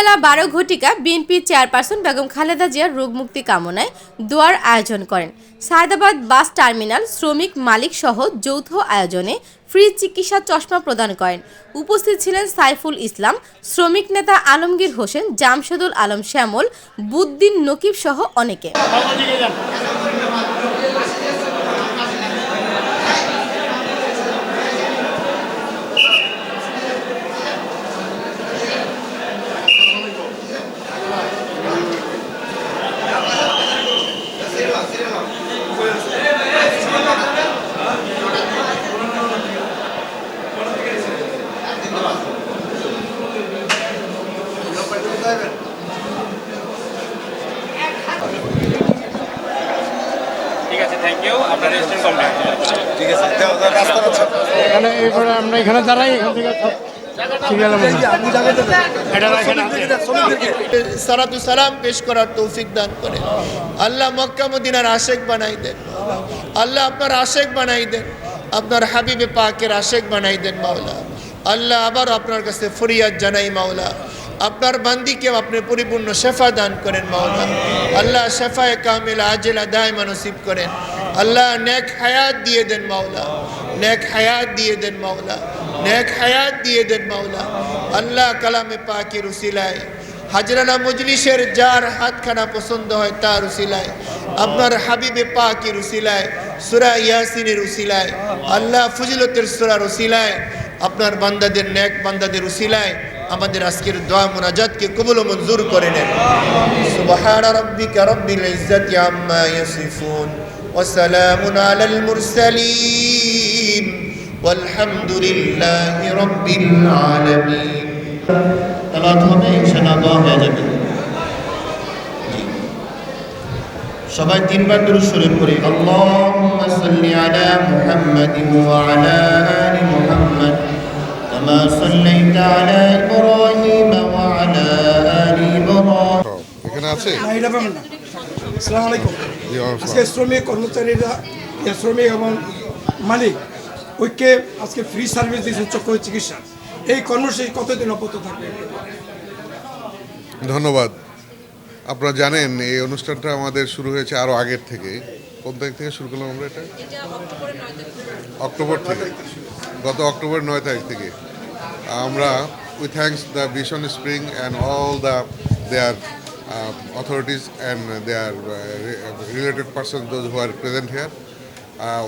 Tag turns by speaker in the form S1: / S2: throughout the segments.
S1: বেলা বারো ঘটিকা BNP chairperson Begum Khaleda জিয়ার রোগমুক্তি কামনায় দোয়ার আয়োজন করেন। সায়দাবাদ বাস টার্মিনাল শ্রমিক মালিক সহ যৌথ আয়োজনে ফ্রি চিকিৎসা চশমা প্রদান করেন। উপস্থিত ছিলেন সাইফুল ইসলাম, শ্রমিক নেতা আলমগীর হোসেন, জামশেদুল আলম শ্যামল, বুদ্দিন নকিব সহ অনেকে।
S2: ঠিক আছে থ্যাংক ইউ আপনার কমপ্লিট
S3: ঠিক আছে।
S4: এখানে আমরা এখানে দাঁড়াই এখান থেকে
S5: সালাম পেশ করার তৌফিক দান করে। আল্লাহ মক্কা মদিনার আশেক বানাই দেন। আল্লাহ আপনার আশেক বানাই দেন। আপনার হাবিবে পাকের আশেক বানাই দেন মাওলা। আল্লাহ আবার আপনার কাছে ফরিয়াদ জানাই, মাওলা। আপনার বান্দিকে আপনি পরিপূর্ণ শেফা দান করেন, মাওলা। আল্লাহ শেফায় কামিল, আজেলা, দায়মা নসিব করেন। আল্লাহ নেক হায়াত দিয়ে দেন, মাওলা। নেক হায়াত দিয়ে দেন, মাওলা। নেক হায়াত দিয়ে দেন, মাওলা। আল্লাহ কালামে পাকের উসিলায়। হাজরানা মজলিসের যার হাতখানা পছন্দ হয় তার উসিলায়। আপনার হাবিবে পাকের উসিলায়, সুরা ইয়াসিনের উসিলায়। আল্লাহ ফজিলতের সুরার উসিলায়। আপনার বান্দাদের ন্যাক, বান্দাদের উসিলায় আমাদের আজকের দোয়া মোনাজাতকে কবুল ও মঞ্জুর করে নেন। সুবহান রাব্বিকা রাব্বিল ইজ্জাতি আম্মা ইয়াসিফুন ওয়া সালামুন আলাল মুরসালিন। আলহামদুলিল্লাহি রাব্বিল আলামিন। তালাত হবে, ইনশাআল্লাহ দোয়া হয়ে যাবে। সবাই তিনবার দুরূদ শরীফ পড়ে। আল্লাহুম্মা সাল্লি আলা মুহাম্মাদিন ওয়া আলা আলি মুহাম্মাদ। কামা সাল্লাইতা আলা ইব্রাহিম ওয়া আলা আলি ইব্রাহিম
S6: এখানে আছে?
S4: না, এটা পাবেন না। আসসালামু আলাইকুম। আজকে শ্রমিক কর্মচারীরা শ্রমিক এবং মালিক ঐক্যে আজকে ফ্রি সার্ভিস দিয়েছে চক্ষু চিকিৎসা। এই কর্মসূচি কতদিন অব্যাহত থাকবে?
S6: ধন্যবাদ। আপনারা জানেন এই অনুষ্ঠানটা আমাদের শুরু হয়েছে আরও আগের থেকে। কোন তারিখ থেকে শুরু করলাম আমরা এটা? অক্টোবর থেকে। গত অক্টোবর নয় তারিখ থেকে। আমরা we thanks the vision spring and all the their authorities and their related person those who are present here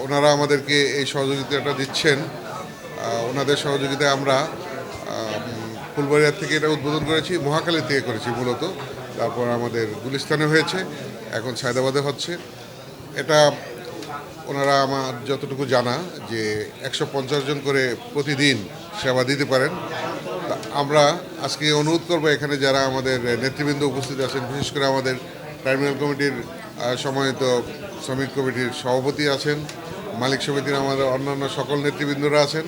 S6: ওনারা আমাদেরকে এই সহযোগিতাটা দিচ্ছেন। ওনাদের সহযোগিতায় আমরা আম, ফুলবাড়িয়া থেকে এটা উদ্বোধন করেছি মহাকালী থেকে করেছি মূলত। তারপর আমাদের গুলিস্তানে হয়েছে এখন সায়দাবাদে হচ্ছে। এটা ওনারা আমার যতটুকু জানা যে একশো পঞ্চাশ জন করে প্রতিদিন সেবা দিতে পারেন। আমরা আজকে অনুরোধ করব এখানে যারা আমাদের নেতৃবৃন্দ উপস্থিত আছেন, বিশেষ করে আমাদের টার্মিনাল কমিটির সময়ত শ্রমিক কমিটির সভাপতি আছেন, মালিক সমিতির আমাদের অন্যান্য সকল নেতৃবৃন্দরা আছেন।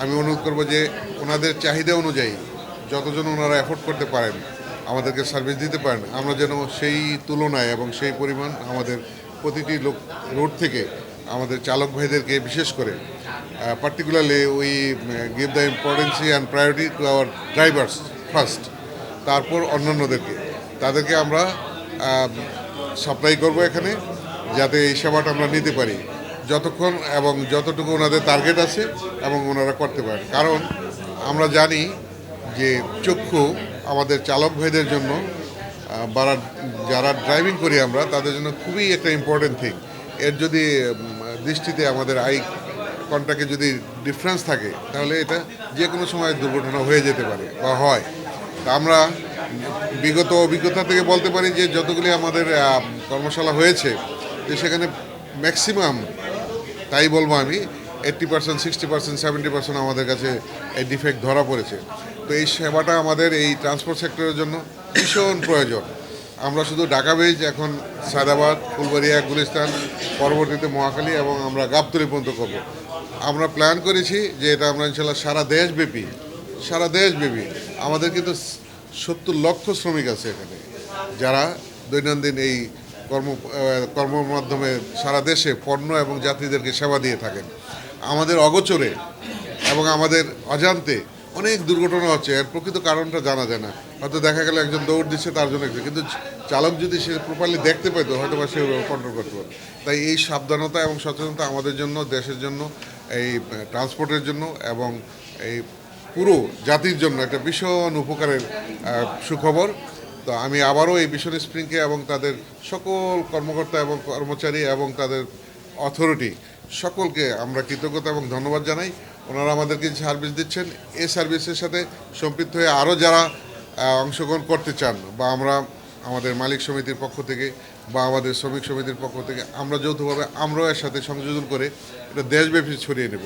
S6: আমি অনুরোধ করব যে ওনাদের চাহিদা অনুযায়ী যতজন ওনারা এফোর্ড করতে পারেন, আমাদেরকে সার্ভিস দিতে পারেন। আমরা যেন সেই তুলনায় এবং সেই পরিমাণ আমাদের প্রতিটি লোক, রোড থেকে আমাদের চালক ভাইদেরকে বিশেষ করে particularly we give the importancy and priority to our drivers first তারপর অন্যান্যদেরকে। তাদেরকে আমরা সাপ্লাই করব এখানে, যাতে এই সেবাটা আমরা নিতে পারি। যতক্ষণ এবং যতটুকু ওনাদের টার্গেট আছে এবং ওনারা করতে পারেন। কারণ আমরা জানি যে চক্ষু আমাদের চালক ভাইদের জন্য বারা, যারা ড্রাইভিং করি আমরা, তাদের জন্য খুবই একটা ইম্পর্টেন্ট থিং এর যদি দৃষ্টিতে আমাদের আই কন্টাক্টে যদি ডিফারেন্স থাকে, তাহলে এটা যে কোনো সময় দুর্ঘটনা হয়ে যেতে পারে বা হয়। তা আমরা বিগত অভিজ্ঞতা থেকে বলতে পারি যে যতগুলি আমাদের কর্মশালা হয়েছে যে সেখানে ম্যাক্সিমাম তাই বলব আমি eighty percent sixty percent seventy percent আমাদের কাছে এই ডিফেক্ট ধরা পড়েছে। তো এই সেবাটা আমাদের এই ট্রান্সপোর্ট সেক্টরের জন্য ভীষণ প্রয়োজন। আমরা শুধু ঢাকা বেজ এখন সাদাবাদ, ফুলবাড়িয়া, গুলিস্তান, পরবর্তীতে মহাখালী এবং আমরা গাবতলি পর্যন্ত করব। আমরা প্ল্যান করেছি যে এটা আমরা ইনশাল্লাহ সারা দেশব্যাপী সারা দেশব্যাপী। আমাদের কিন্তু সত্তর লক্ষ শ্রমিক আছে এখানে। যারা দৈনন্দিন এই কর্ম কর্মের মাধ্যমে সারা দেশে পণ্য এবং যাত্রীদেরকে সেবা দিয়ে থাকেন। আমাদের অগোচরে এবং আমাদের অজান্তে অনেক দুর্ঘটনা হচ্ছে। এর প্রকৃত কারণটা জানা যায় না। হয়তো দেখা গেল একজন দৌড় দিচ্ছে, তার জন্য কিন্তু চালক যদি সে প্রপারলি দেখতে পেতো হয়তো বা সে কন্ট্রোল করতে। পারতো তাই এই সাবধানতা এবং সচেতনতা আমাদের জন্য, দেশের জন্য, এই ট্রান্সপোর্টের জন্য এবং এই পুরো জাতির জন্য একটা ভীষণ উপকারের সুখবর। তো আমি আবারও এই মিশন স্প্রিংকে এবং তাদের সকল কর্মকর্তা এবং কর্মচারী এবং তাদের অথরিটি সকলকে আমরা কৃতজ্ঞতা এবং ধন্যবাদ জানাই। ওনারা আমাদেরকে সার্ভিস দিচ্ছেন এই সার্ভিসের সাথে সম্পৃক্ত হয়ে আরও যারা অংশগ্রহণ করতে চান বা আমরা আমাদের মালিক সমিতির পক্ষ থেকে বা আমাদের শ্রমিক সমিতির পক্ষ থেকে আমরা যৌথভাবে আমরাও এর সাথে সংযোজন করে এটা দেশব্যাপী ছড়িয়ে নেব